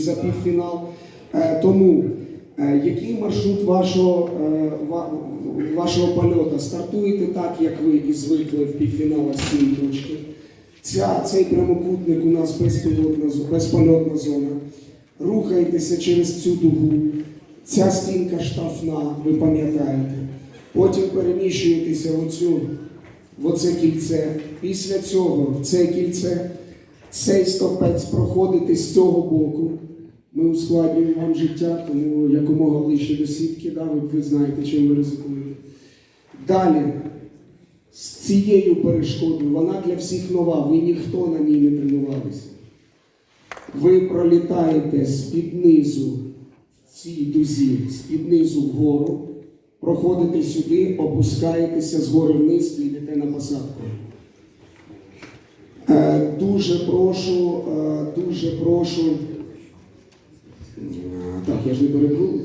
за півфінал. Е, Тому е, який маршрут вашого, е, вашого польоту? Стартуєте так, як ви і звикли в півфіналах з цієї точки. Ця, цей прямокутник у нас безпілотна, безпольотна зона. Рухаєтеся через цю дугу. Ця стінка штрафна, ви пам'ятаєте. Потім переміщуєтеся в оцю, в оце кільце. Після цього в це кільце, цей стопець проходите з цього боку. Ми ускладнюємо вам життя, тому якомога ближче до сітки, да, ви, знаєте, чим ви ризикуєте. Далі, з цією перешкодою, вона для всіх нова, ви ніхто на ній не тренувалися. Ви пролітаєте з-під низу цій дузі, з-під низу вгору, проходите сюди, опускаєтеся згори вниз і йдете на посадку. Е, Дуже прошу, е, дуже прошу. Е, Так, я ж не перепутав,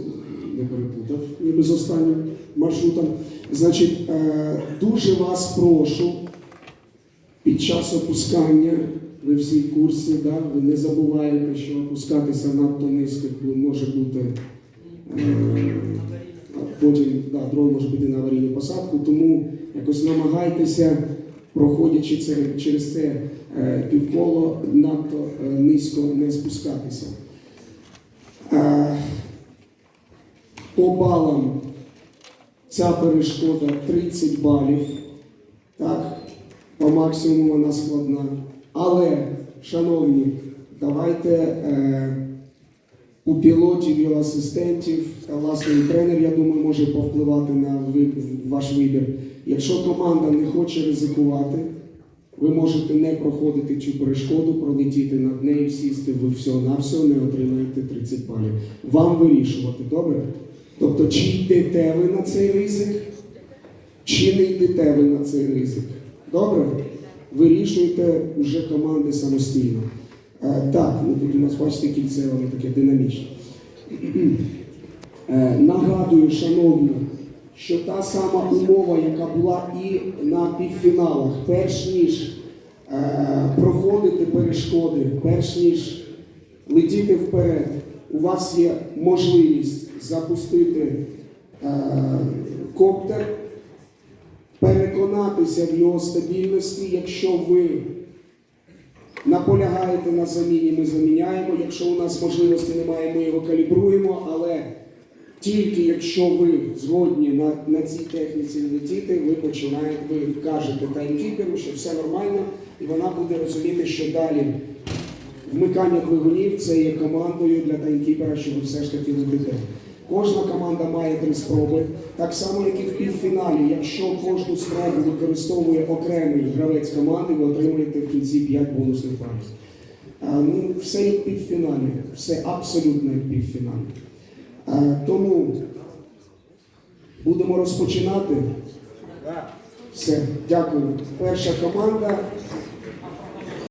не перепутав, ніби з останнім маршрутом. Значить, е, дуже вас прошу під час опускання, ви всі в курсі, да? ви не забуваєте, що опускатися надто низько може бути. Е, потім да, дрон може піти на аварійну посадку, тому якось намагайтеся, проходячи через це півколо, надто низько не спускатися. Е, по балам ця перешкода 30 балів. Так, по максимуму вона складна. Але, шановні, давайте е, у пілотів і асистентів, та власне тренер, я думаю, може повпливати на ваш вибір. Якщо команда не хоче ризикувати, ви можете не проходити цю перешкоду, пролетіти над нею, сісти, ви всього на все не отримаєте 30 балів. Вам вирішувати, добре? Тобто, чи йдете ви на цей ризик, чи не йдете ви на цей ризик. Добре? Вирішуйте вже команди самостійно. Е, так, ну тут у нас бачите кільце, воно таке динамічне. Е, нагадую, шановні, що та сама умова, яка була і на півфіналах, перш ніж е, проходити перешкоди, перш ніж летіти вперед, у вас є можливість запустити е, коптер, переконатися в його стабільності, якщо ви наполягаєте на заміні, ми заміняємо. Якщо у нас можливості немає, ми його калібруємо, але тільки якщо ви згодні на, на цій техніці летіти, ви починаєте, ви кажете таймкіперу, що все нормально, і вона буде розуміти, що далі вмикання двигунів це є командою для таймкіпера, що ви все ж таки летите. Кожна команда має три спроби, так само, як і в півфіналі. Якщо кожну спробу використовує окремий гравець команди, ви отримуєте в кінці 5 бонусних балів. Ну, все як в півфіналі, все абсолютно як в півфіналі. А, Тому будемо розпочинати. Все, дякую. Перша команда